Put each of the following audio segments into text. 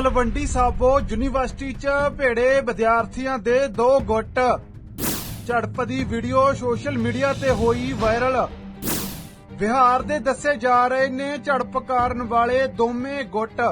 Talwandi Sabo university 'ਚ ਭੇੜੇ ਵਿਦਿਆਰਥੀਆਂ ਦੇ ਦੋ ਗੁੱਟ। ਝੜਪ ਦੀ ਵੀਡੀਓ ਸੋਸ਼ਲ ਮੀਡੀਆ ਤੇ ਹੋਈ ਵਾਇਰਲ। ਬਿਹਾਰ ਦੇ ਦੱਸੇ ਜਾ ਰਹੇ ਨੇ ਝੜਪ ਕਾਰਨ ਵਾਲੇ ਦੋਵੇਂ ਗੁੱਟ।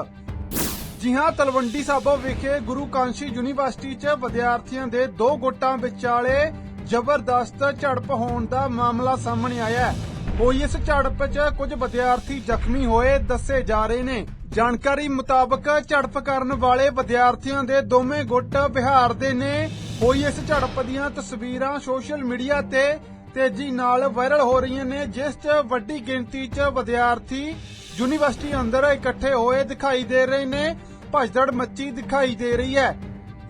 ਜੀ ਹਾਂ ਤਲਵੰਡੀ ਸਾਬੋ ਵਿਖੇ ਗੁਰੂ ਕਾਂਸ਼ੀ ਯੂਨੀਵਰਸਿਟੀ 'ਚ ਵਿਦਿਆਰਥੀਆਂ ਦੇ ਦੋ ਗੁੱਟਾਂ ਵਿਚਾਲੇ ਜ਼ਬਰਦਸਤ ਝੜਪ ਹੋਣ ਦਾ ਮਾਮਲਾ ਸਾਹਮਣੇ ਆਇਆ ਹੈ। ਹੋਈ ਇਸ ਝੜਪ 'ਚ ਕੁਝ ਵਿਦਿਆਰਥੀ ਜ਼ਖਮੀ ਹੋਏ ਦੱਸੇ ਜਾ ਰਹੇ ਨੇ। ਜਾਣਕਾਰੀ ਮੁਤਾਬਕ ਝੜਪ ਕਰਨ ਵਾਲੇ ਵਿਦਿਆਰਥੀਆਂ ਦੇ ਦੋਵੇਂ ਗੁੱਟ ਬਿਹਾਰ ਦੇ ਨੇ। ਹੋਈ ਇਸ ਝੜਪ ਦੀਆਂ ਤਸਵੀਰਾਂ ਸੋਸ਼ਲ ਮੀਡੀਆ ਤੇ ਤੇਜ਼ੀ ਨਾਲ ਵਾਇਰਲ ਹੋ ਰਹੀਆਂ ਨੇ, ਜਿਸ 'ਚ ਵੱਡੀ ਗਿਣਤੀ 'ਚ ਵਿਦਿਆਰਥੀ ਯੂਨੀਵਰਸਿਟੀ ਅੰਦਰ ਇਕੱਠੇ ਹੋਏ ਦਿਖਾਈ ਦੇ ਰਹੇ ਨੇ, ਭਜਦੜ ਮੱਚੀ ਦਿਖਾਈ ਦੇ ਰਹੀ ਹੈ।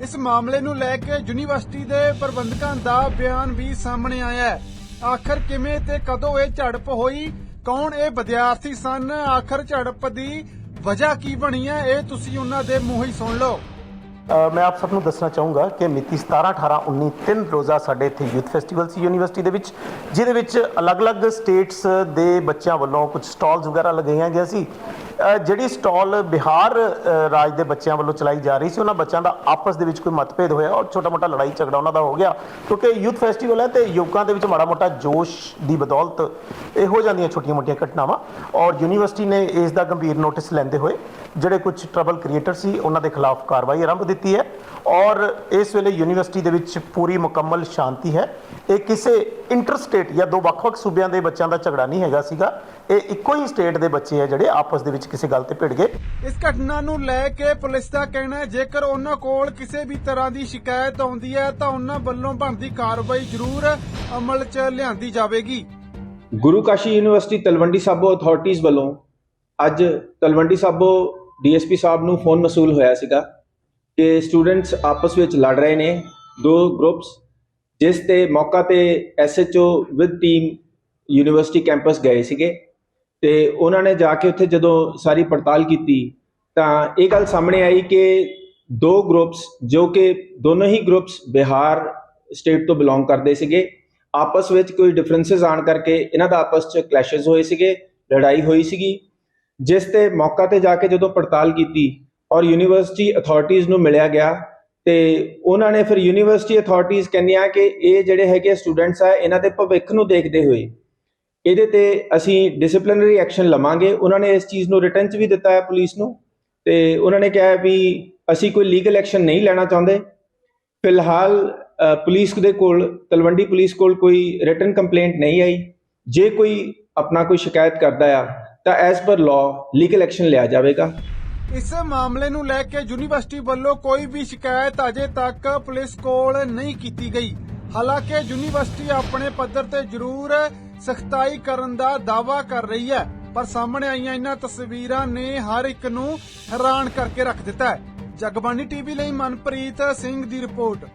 ਇਸ ਮਾਮਲੇ ਨੂੰ ਲੈ ਕੇ ਯੂਨੀਵਰਸਿਟੀ ਦੇ ਪ੍ਰਬੰਧਕਾਂ ਦਾ ਬਿਆਨ ਵੀ ਸਾਹਮਣੇ ਆਇਆ ਹੈ। ਆਖਰ ਕਿਵੇਂ ਤੇ ਕਦੋਂ ਇਹ ਝੜਪ ਹੋਈ? ਕੌਣ ਇਹ ਵਿਦਿਆਰਥੀ ਸਨ? ਆਖਰ ਝੜਪ ਦੀ ਵਜ੍ਹਾ ਕੀ ਬਣੀ ਹੈ? ਇਹ ਤੁਸੀਂ ਉਹਨਾਂ ਦੇ ਮੂੰਹ ਹੀ ਸੁਣ ਲਓ। ਮੈਂ ਆਪ ਸਭ ਨੂੰ ਦੱਸਣਾ ਚਾਹੂੰਗਾ ਕਿ ਮਿਤੀ 17 18 19 ਤਿੰਨ ਰੋਜ਼ਾ ਸਾਡੇ ਇੱਥੇ ਯੂਥ ਫੈਸਟੀਵਲ ਸੀ ਯੂਨੀਵਰਸਿਟੀ ਦੇ ਵਿੱਚ, ਜਿਹਦੇ ਵਿੱਚ ਅਲੱਗ-ਅਲੱਗ ਸਟੇਟਸ ਦੇ ਬੱਚਿਆਂ ਵੱਲੋਂ ਕੁਝ ਸਟਾਲਸ ਵਗੈਰਾ ਲਗਾਈਆਂ ਗਿਆ ਸੀ। ਜਿਹੜੀ ਸਟਾਲ ਬਿਹਾਰ ਰਾਜ ਦੇ ਬੱਚਿਆਂ ਵੱਲੋਂ ਚਲਾਈ ਜਾ ਰਹੀ ਸੀ, ਉਹਨਾਂ ਬੱਚਿਆਂ ਦਾ ਆਪਸ ਦੇ ਵਿੱਚ ਕੋਈ ਮਤਭੇਦ ਹੋਇਆ, ਔਰ ਛੋਟਾ-ਮੋਟਾ ਲੜਾਈ ਝਗੜਾ ਉਹਨਾਂ ਦਾ ਹੋ ਗਿਆ, ਕਿਉਂਕਿ ਯੂਥ ਫੈਸਟੀਵਲ ਹੈ ਤੇ ਯੁਵਕਾਂ ਦੇ ਵਿੱਚ ਮਾੜਾ-ਮੋਟਾ ਜੋਸ਼ ਦੀ ਬਦੌਲਤ ਇਹ ਹੋ ਜਾਂਦੀਆਂ ਛੋਟੀਆਂ-ਮੋਟੀਆਂ ਘਟਨਾਵਾਂ, ਔਰ ਯੂਨੀਵਰਸਿਟੀ ਨੇ ਇਸ ਦਾ ਗੰਭੀਰ ਨੋਟਿਸ ਲੈਂਦੇ ਹੋਏ ਜਿਹੜੇ ਕੁਝ ਟਰਬਲ ਕ੍ਰੀਏਟਰ ਸੀ, ਉਹਨਾਂ ਦੇ ਖਿਲਾਫ ਕਾਰਵਾਈ ਆਰੰਭ ਦਿੱਤੀ ਹੈ, ਔਰ ਇਸ ਵੇਲੇ ਯੂਨੀਵਰਸਿਟੀ ਦੇ ਵਿੱਚ ਪੂਰੀ ਮੁਕੰਮਲ ਸ਼ਾਂਤੀ ਹੈ। ਇਹ ਕਿਸੇ ਇੰਟਰ ਸਟੇਟ ਜਾਂ ਦੋ ਵੱਖ-ਵੱਖ ਸੂਬਿਆਂ ਦੇ ਬੱਚਿਆਂ ਦਾ ਝਗੜਾ ਨਹੀਂ ਹੈਗਾ ਸੀਗਾ, ਇਹ ਇੱਕੋ ਹੀ ਸਟੇਟ ਦੇ ਬੱਚੇ ਆ ਜਿਹੜੇ ਆਪਸ ਦੇ ਵਿੱਚ ਕਿਸੇ ਗੱਲ ਤੇ ਭਿੜ ਗਏ? ਇਸ ਘਟਨਾ ਨੂੰ ਲੈ ਕੇ ਪੁਲਿਸ ਦਾ ਕਹਿਣਾ ਹੈ ਜੇਕਰ ਉਹਨਾਂ ਕੋਲ ਕਿਸੇ ਵੀ ਤਰ੍ਹਾਂ ਦੀ ਸ਼ਿਕਾਇਤ ਆਉਂਦੀ ਹੈ ਤਾਂ ਉਹਨਾਂ ਵੱਲੋਂ ਬਣਦੀ ਕਾਰਵਾਈ ਜ਼ਰੂਰ ਅਮਲ 'ਚ ਲਿਆਂਦੀ ਜਾਵੇਗੀ। ਗੁਰੂ ਕਾਸ਼ੀ ਯੂਨੀਵਰਸਿਟੀ ਤਲਵੰਡੀ ਸਾਬੋ ਅਥਾਰਟੀਜ਼ ਵੱਲੋਂ ਅੱਜ ਤਲਵੰਡੀ ਸਾਬੋ ਡੀਐਸਪੀ ਸਾਹਿਬ ਨੂੰ ਫੋਨ ਮਸੂਲ ਹੋਇਆ ਸੀਗਾ ਕਿ ਸਟੂਡੈਂਟਸ ਆਪਸ ਵਿੱਚ ਲੜ ਰਹੇ ਨੇ ਦੋ ਗਰੁੱਪਸ ਜਿਸ ਤੇ ਮੌਕਾ ਤੇ SHO with team university campus ਗਏ ਸੀਗੇ। ਤੇ ਉਹਨਾਂ ਨੇ ਜਾ ਕੇ ਉੱਥੇ ਜਦੋਂ ਸਾਰੀ ਪੜਤਾਲ ਕੀਤੀ, ਤਾਂ ਇਹ ਗੱਲ ਸਾਹਮਣੇ ਆਈ ਕਿ ਦੋ ਗਰੁੱਪਸ ਜੋ ਕਿ ਦੋਨੋਂ ਹੀ ਗਰੁੱਪਸ ਬਿਹਾਰ ਸਟੇਟ ਤੋਂ ਬਿਲੋਂਗ ਕਰਦੇ ਸੀਗੇ, ਆਪਸ ਵਿੱਚ ਕੋਈ ਡਿਫਰੈਂਸਸ ਆਣ ਕਰਕੇ ਇਹਨਾਂ ਦਾ ਆਪਸ 'ਚ ਕਲੈਸ਼ਸ ਹੋਏ ਸੀਗੇ, ਲੜਾਈ ਹੋਈ ਸੀਗੀ, ਜਿਸ ਤੇ ਮੌਕਾ ਤੇ ਜਾ ਕੇ ਜਦੋਂ ਪੜਤਾਲ ਕੀਤੀ ਔਰ ਯੂਨੀਵਰਸਿਟੀ ਅਥਾਰਟੀਜ਼ ਨੂੰ ਮਿਲਿਆ ਗਿਆ, ਤੇ ਉਹਨਾਂ ਨੇ ਫਿਰ ਯੂਨੀਵਰਸਿਟੀ ਅਥਾਰਟੀਜ਼ ਕਹਿੰਦੀਆਂ ਕਿ ਇਹ ਜਿਹੜੇ ਹੈਗੇ ਸਟੂਡੈਂਟਸ ਆ, ਇਹਨਾਂ ਦੇ ਭਵਿੱਖ ਨੂੰ ਦੇਖਦੇ ਹੋਏ ਇਹਦੇ ਤੇ ਅਸੀਂ ਡਿਸਪਲਿਨਰੀ ਐਕਸ਼ਨ ਲਵਾਂਗੇ। ਉਹਨਾਂ ਨੇ ਇਸ ਚੀਜ਼ ਨੂੰ ਰਿਟਰਨ 'ਚ ਵੀ ਦਿੱਤਾ ਹੈ ਪੁਲਿਸ ਨੂੰ ਤੇ ਉਹਨਾਂ ਨੇ ਕਿਹਾ ਵੀ ਅਸੀਂ ਕੋਈ ਲੀਗਲ ਐਕਸ਼ਨ ਨਹੀਂ ਲੈਣਾ ਚਾਹੁੰਦੇ। ਫਿਲਹਾਲ ਪੁਲਿਸ ਦੇ ਕੋਲ, ਤਲਵੰਡੀ ਪੁਲਿਸ ਕੋਲ ਕੋਈ ਰਿਟਰਨ ਕੰਪਲੇਂਟ ਨਹੀਂ ਆਈ। ਜੇ ਕੋਈ ਆਪਣਾ ਕੋਈ ਸ਼ਿਕਾਇਤ ਕਰਦਾ ਆ, ਤਾਂ as per law legal action ਲਿਆ ਜਾਵੇਗਾ। ਇਸ ਮਾਮਲੇ ਨੂੰ ਲੈ ਕੇ ਯੂਨੀਵਰਸਿਟੀ ਵੱਲੋਂ ਕੋਈ ਵੀ ਸ਼ਿਕਾਇਤ ਅਜੇ ਤੱਕ ਪੁਲਿਸ ਕੋਲ ਨਹੀਂ ਕੀਤੀ ਗਈ। ਹਾਲਾਂਕਿ ਯੂਨੀਵਰਸਿਟੀ ਆਪਣੇ ਪੱਧਰ ਤੇ ਜ਼ਰੂਰ ਸਖਤਾਈ ਕਰਨ ਦਾ ਦਾਵਾ ਕਰ ਰਹੀ ਹੈ, ਪਰ ਸਾਹਮਣੇ ਆਈਆਂ ਇਹਨਾਂ ਤਸਵੀਰਾਂ ਨੇ ਹਰ ਇੱਕ ਨੂੰ ਹੈਰਾਨ ਕਰਕੇ ਰੱਖ ਦਿੱਤਾ ਹੈ। ਜਗਬਾਣੀ ਟੀਵੀ ਲਈ ਮਨਪ੍ਰੀਤ ਸਿੰਘ ਦੀ ਰਿਪੋਰਟ।